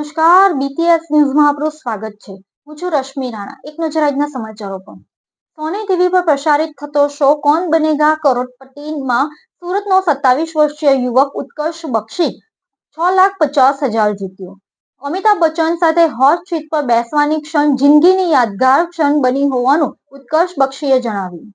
નમસ્કાર બીટીએસ ન્યૂઝમાં આપનું સ્વાગત છે. હું છું રશ્મિ રાણા. એક નજર આજના સમાચારો પર. સોની ટીવી પર પ્રસારિત થતો શો કોણ બનેગા? કરોડપતિમાં સુરતનો સત્તાવીસ વર્ષીય યુવક ઉત્કર્ષ બક્ષી છ લાખ પચાસ હજાર જીત્યો. અમિતાભ બચ્ચન સાથે હોટ સીટ પર બેસવાની ક્ષણ જિંદગીની યાદગાર ક્ષણ બની હોવાનું ઉત્કર્ષ બક્ષીએ જણાવ્યું.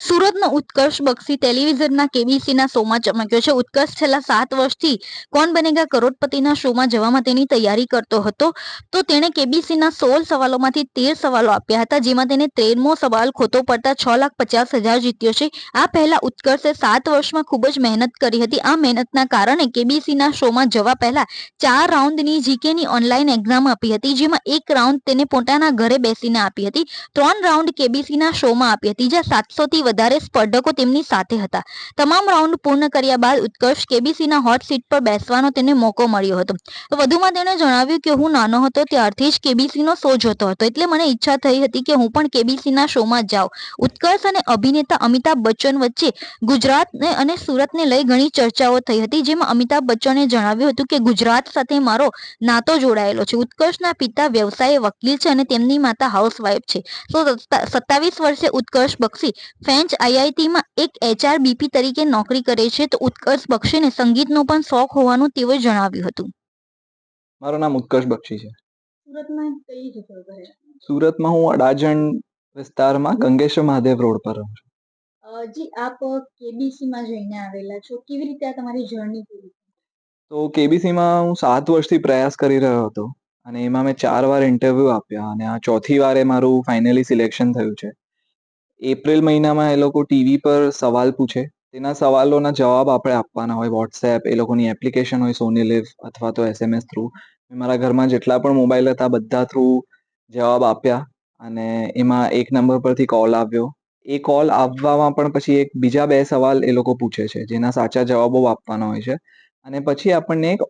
સુરતનો ઉત્કર્ષ બક્ષી ટેલિવિઝનના કેબીસીના શોમાં ચમક્યો છે. ઉત્કર્ષ છેલ્લા સાત વર્ષથી કોણ બનેગા કરોડપતિના શોમાં જવા માટેની તૈયારી કરતો હતો? તો તેણે કેબીસીના સોળ સવાલોમાંથી તેર સવાલો આપ્યા હતા, જેમાં તેને તેરમો સવાલ ખોટો પડતા છ લાખ પચાસ હજાર જીત્યો છે. આ પહેલા ઉત્કર્ષે સાત વર્ષમાં ખૂબ જ મહેનત કરી હતી. આ મહેનતના કારણે કેબીસીના શોમાં જવા પહેલા ચાર રાઉન્ડની જીકેની ઓનલાઈન એક્ઝામ આપી હતી, જેમાં એક રાઉન્ડ તેને પોતાના ઘરે બેસીને આપી હતી. ત્રણ રાઉન્ડ કેબીસીના શોમાં આપી હતી, જ્યાં સાતસોથી વધારે સ્પર્ધકો તેમની સાથે હતા. તમામ રાઉન્ડ પૂર્ણ કર્યા બાદ ઉત્કર્ષ કેબીસીના હોટ સીટ પર બેસવાનો તેને મોકો મળ્યો હતો. વધુમાં તેણે જણાવ્યું કે હું નાનો હતો ત્યારથી જ કેબીસીનો શો જોતો હતો. એટલે મને ઈચ્છા થઈ હતી કે હું પણ કેબીસીના શોમાં જાઉં. ઉત્કર્ષ અને અભિનેતા અમિતાભ બચ્ચન વચ્ચે ગુજરાતને અને સુરતને લઈ ઘણી ચર્ચાઓ થઈ હતી. જેમાં અમિતાભ બચ્ચને જણાવ્યું હતું કે ગુજરાત સાથે મારો નાતો જોડાયેલો છે. ઉત્કર્ષના પિતા વ્યવસાયે વકીલ છે અને તેમની માતા હાઉસવાઈફ છે. તો સત્તાવીસ વર્ષે ઉત્કર્ષ બક્ષી ફ્રેન્ચ આઈઆઈટીમાં એક એચઆર બીપી તરીકે નોકરી કરે છે તો ઉત્કર્ષ બક્ષીને સંગીતનો પણ શોખ હોવાનું તેઓએ જણાવ્યું હતું. મારું નામ ઉત્કર્ષ બક્ષી છે. સુરતમાં કઈ જગ્યાએ સુરતમાં હું અડાજણ વિસ્તારમાં ગંગેશ્વર મહાદેવ રોડ પર રહું છું. જી આપ કેબીસીમાં જઈને આવેલા છો. કેવી રીતે આ તમારી જર્ની પૂરી તો કેબીસીમાં હું સાત વર્ષથી પ્રયાસ કરી રહ્યો હતો અને એમાં મેં ચાર વાર ઇન્ટરવ્યૂ આપ્યા અને આ ચોથી વારે મારું ફાઇનલી સિલેક્શન થયું છે. એપ્રિલ મહિનામાં એ લોકો ટીવી પર સવાલ પૂછે. તેના સવાલોના જવાબ આપણે આપવાના હોય. વોટ્સએપ, એ લોકોની એપ્લિકેશન હોય, સોની લિવ અથવા તો એસએમએસ થ્રુ. મારા ઘરમાં જેટલા પણ મોબાઈલ હતા, બધા થ્રુ જવાબ આપ્યા અને એમાં એક નંબર પરથી કોલ આવ્યો. એ કોલ આવવામાં પણ પછી એક બીજા બે સવાલ એ લોકો પૂછે છે, જેના સાચા જવાબો આપવાના હોય છે. અને પછી આપણને એક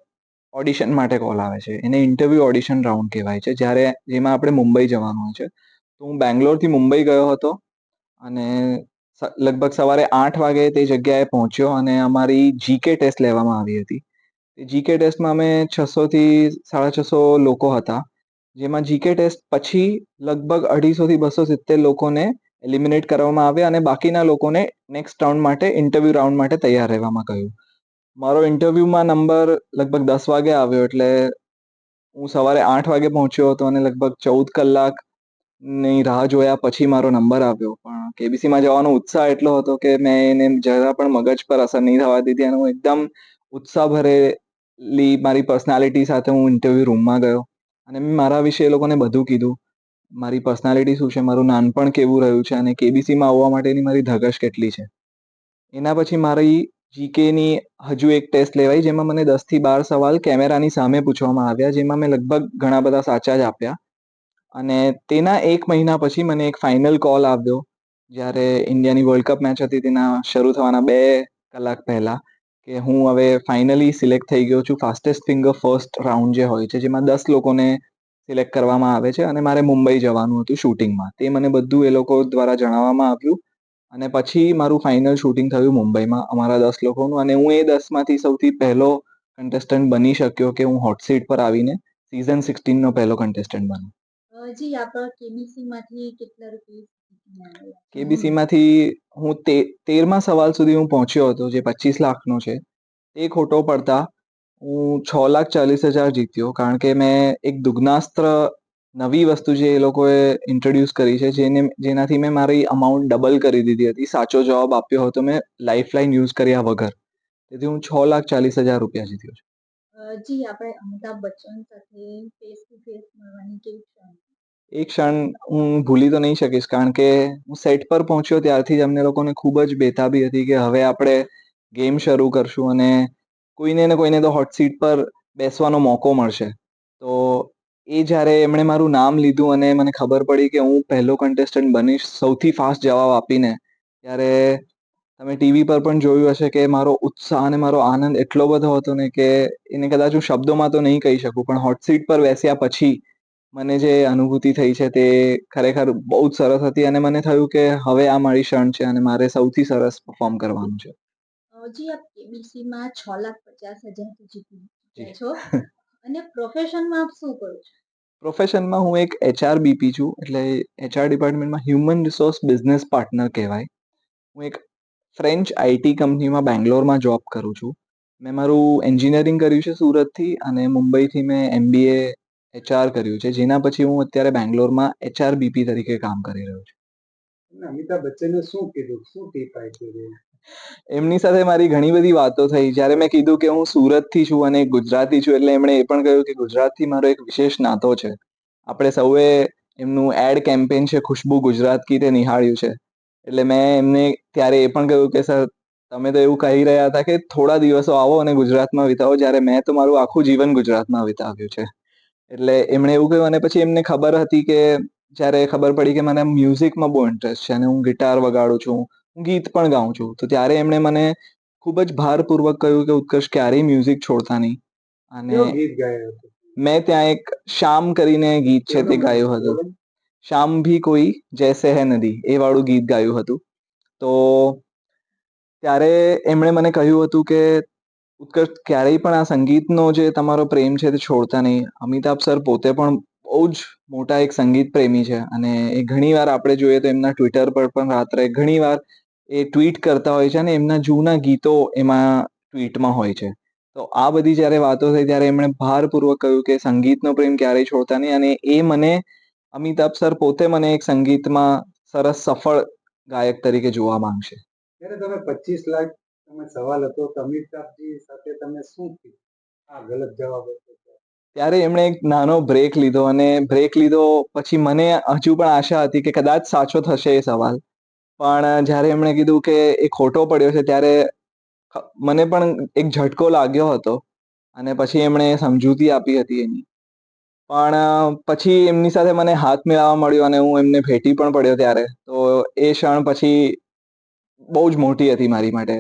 ઓડિશન માટે કોલ આવે છે. એને ઇન્ટરવ્યૂ ઓડિશન રાઉન્ડ કહેવાય છે. જ્યારે જેમાં આપણે મુંબઈ જવાનું હોય છે. તો હું બેંગ્લોરથી મુંબઈ ગયો હતો. અને લગભગ સવારે આઠ વાગે તે જગ્યાએ પહોંચ્યો અને અમારી જીકે ટેસ્ટ લેવામાં આવી હતી. જીકે ટેસ્ટમાં અમે છસોથી સાડા છસો લોકો હતા, જેમાં જીકે ટેસ્ટ પછી લગભગ અઢીસોથી બસો સિત્તેર લોકોને એલિમિનેટ કરવામાં આવ્યા અને બાકીના લોકોને નેક્સ્ટ રાઉન્ડ માટે ઇન્ટરવ્યૂ રાઉન્ડ માટે તૈયાર રહેવામાં કહ્યું. મારો ઇન્ટરવ્યૂમાં નંબર લગભગ દસ વાગે આવ્યો એટલે હું સવારે આઠ વાગે પહોંચ્યો હતો અને લગભગ ચૌદ કલાક ની રાહ જોયા પછી મારો નંબર આવ્યો. પણ કેબીસીમાં જવાનો ઉત્સાહ એટલો હતો કે મેં એને જરા પણ મગજ પર અસર નહીં થવા દીધી અને હું એકદમ ઉત્સાહ ભરેલી મારી પર્સનાલિટી સાથે હું ઇન્ટરવ્યૂ રૂમમાં ગયો. અને મેં મારા વિશે એ લોકોને બધું કીધું. મારી પર્સનાલિટી શું છે? મારું નાનપણ કેવું રહ્યું છે? અને કેબીસીમાં આવવા માટેની મારી ધગશ કેટલી છે? એના પછી મારી જીકેની હજુ એક ટેસ્ટ લેવાઈ, જેમાં મને દસથી બાર સવાલ કેમેરાની સામે પૂછવામાં આવ્યા, જેમાં મેં લગભગ ઘણા બધા સાચા જ આપ્યા. અને તેના એક મહિના પછી મને એક ફાઇનલ કોલ આવ્યો, જ્યારે ઇન્ડિયાની વર્લ્ડ કપ મેચ હતી તેના શરૂ થવાના બે કલાક પહેલા, કે હું હવે ફાઇનલી સિલેક્ટ થઈ ગયો છું ફાસ્ટેસ્ટ ફિંગર ફર્સ્ટ રાઉન્ડ જે હોય છે, જેમાં દસ લોકોને સિલેક્ટ કરવામાં આવે છે અને મારે મુંબઈ જવાનું હતું શૂટિંગમાં તે મને બધું એ લોકો દ્વારા જણાવવામાં આવ્યું અને પછી મારું ફાઇનલ શૂટિંગ થયું મુંબઈમાં અમારા દસ લોકોનું અને હું એ દસમાંથી સૌથી પહેલો કન્ટેસ્ટન્ટ બની શક્યો કે હું હોટ સીટ પર આવીને સિઝન સિક્સટીનનો પહેલો કન્ટેસ્ટન્ટ બન્યો જી આપ કેબીસીમાંથી કેટલા રૂપિયા કેબીસીમાંથી હું તે તેરમા સવાલ સુધી હું પહોંચ્યો હતો જે પચીસ લાખનો છે. એ ખોટો પડતા હું છ લાખ ચાલીસ હજાર જીત્યો કારણ કે મેં એક દુગ્નાસ્ત્ર નવી વસ્તુ જે એ લોકોએ ઇન્ટ્રોડ્યુસ કરી છે જેને જેનાથી મેં મારી અમાઉન્ટ ડબલ કરી દીધી હતી. સાચો જવાબ આપ્યો હતો મેં લાઈફ લાઈન યુઝ કર્યા વગર. તેથી હું છ લાખ ચાલીસ હજાર રૂપિયા જીત્યો છું. જી આપણે અમિતાભ બચ્ચન સાથે ફેસ ટુ ફેસ મળવાની કેવી એ ક્ષણ હું ભૂલી તો નહીં શકીશ, કારણ કે હું સેટ પર પહોંચ્યો ત્યારથી જ અમને લોકોને ખૂબ જ બેતાબી હતી કે હવે આપણે ગેમ શરૂ કરશું અને કોઈને ને કોઈને તો હોટ સીટ પર બેસવાનો મોકો મળશે. તો એ જ્યારે એમણે મારું નામ લીધું અને મને ખબર પડી કે હું પહેલો કન્ટેસ્ટન્ટ બનીશ, સૌથી ફાસ્ટ જવાબ આપીને, ત્યારે તમે ટીવી પર પણ જોયું હશે કે મારો ઉત્સાહ અને મારો આનંદ એટલો બધો હતો ને કે એને કદાચ હું શબ્દોમાં તો નહીં કહી શકું, પણ હોટ સીટ પર બેસ્યા પછી મને જે અનુભૂતિ થઈ છે તે ખરેખર બહુ જ સરસ હતી અને મને થયું કે હવે આ મારી ક્ષણ છે અને મારે સૌથી સરસ પરફોર્મ કરવાનું છે. અ, જી આપ કેબીસીમાં છ લાખ પચાસ હજાર જીતી જી. છો. અને પ્રોફેશનમાં આપ શું કરો છો? પ્રોફેશનમાં હું એક એચઆર બીપી છું એટલે એચઆર ડિપાર્ટમેન્ટમાં હ્યુમન રિસોર્સ બિઝનેસ પાર્ટનર કહેવાય. હું એક ફ્રેન્ચ આઈટી કંપનીમાં બેંગ્લોરમાં જોબ કરું છું. મેં મારું એન્જિનિયરિંગ કર્યું છે સુરતથી અને મુંબઈથી મેં એમબીએ એચઆર કર્યું છે જેના પછી હું અત્યારે બેંગ્લોરમાં એચઆર બીપી તરીકે કામ કરી રહ્યો છું. અમિતાભ બચ્ચને શું કીધું? શું ટીપ આપી એમની સાથે મારી ઘણી બધી વાતો થઈ. જ્યારે મેં કીધું કે હું સુરતથી છું અને ગુજરાતી છું એટલે એમણે એ પણ કહ્યું કે ગુજરાતથી મારો એક વિશેષ નાતો છે. આપણે સૌએ એમનું એડ કેમ્પેન છે ખુશ્બુ ગુજરાત કી તે નિહાળ્યું છે. એટલે મેં એમને ત્યારે એ પણ કહ્યું કે સર તમે તો એવું કહી રહ્યા હતા કે થોડા દિવસો આવો અને ગુજરાતમાં વિતાવો જ્યારે મેં તો મારું આખું જીવન ગુજરાતમાં વિતાવ્યું છે. એટલે એમણે એવું કહ્યું અને પછી એમને ખબર હતી કે જ્યારે ખબર પડી કે મને મ્યુઝિકમાં બહુ ઇન્ટરેસ્ટ છે અને હું ગિટાર વગાડું છું હું ગીત પણ ગાઉં છું તો ત્યારે એમણે મને ખૂબ જ ભારપૂર્વક કહ્યું કે ઉત્કર્ષ ક્યારેય મ્યુઝિક છોડતા નહીં. અને મેં ત્યાં એક શામ કરીને ગીત છે તે ગાયું હતું શામ ભી કોઈ જૈસે હે નદી એ વાળું ગીત ગાયું હતું. તો ત્યારે એમણે મને કહ્યું હતું કે ઉત્કર્ષ ક્યારેય પણ આ સંગીતનો જે તમારો પ્રેમ છે તે છોડતા નહીં. અમિતાભ સર પોતે પણ બહુ જ મોટા એક સંગીત પ્રેમી છે અને એ ઘણીવાર આપણે જોઈએ તો એમના ટ્વિટર પર પણ રાત્રે ઘણીવાર એ ટ્વીટ કરતા હોય છે અને એમના જૂના ગીતો એમાં ટ્વીટમાં હોય છે. તો આ બધી જ્યારે વાતો થઈ ત્યારે એમણે ભારપૂર્વક કહ્યું કે સંગીતનો પ્રેમ ક્યારેય છોડતા નહીં અને એ મને અમિતાભ સર પોતે મને એક સંગીતમાં સરસ સફળ ગાયક તરીકે જોવા માંગશે. ત્યારે તમે પચીસ લાખ તમે સવાલ હતો તો અમિતાભજી સાથે તમે શું આ ગલત જવાબ હતો. ત્યારે એમણે એક નાનો બ્રેક લીધો અને બ્રેક લીધો પછી મને હજુ પણ આશા હતી કે કદાચ સાચો થશે એ સવાલ. પણ જ્યારે એમણે કીધું કે એ ખોટો પડ્યો છે ત્યારે મને પણ એક ઝટકો લાગ્યો હતો અને પછી એમણે સમજૂતી આપી હતી એની. પણ પછી એમની સાથે મને હાથ મિલાવવા મળ્યો અને હું એમને ભેટી પણ પડ્યો ત્યારે. તો એ ક્ષણ પછી બહુ જ મોટી હતી મારી માટે.